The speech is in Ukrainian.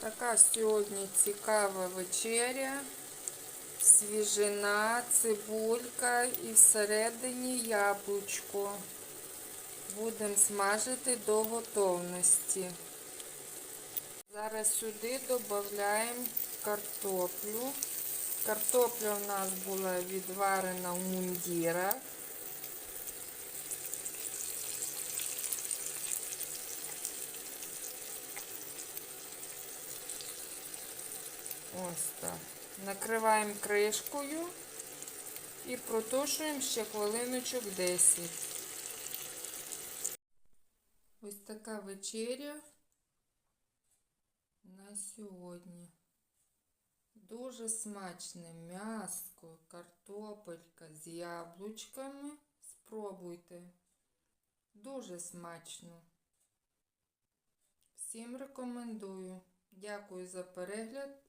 Така сьогодні цікава вечеря. Свіжина, цибулька і всередині яблучко. Будемо смажити до готовності. Зараз сюди додаємо картоплю. Картопля у нас була відварена в мундірах. Ось так. Накриваємо кришкою і протушуємо ще хвилиночок 10. Ось така вечеря на сьогодні. Дуже смачне м'яско, картопелька з яблучками. Спробуйте. Дуже смачно. Всім рекомендую. Дякую за перегляд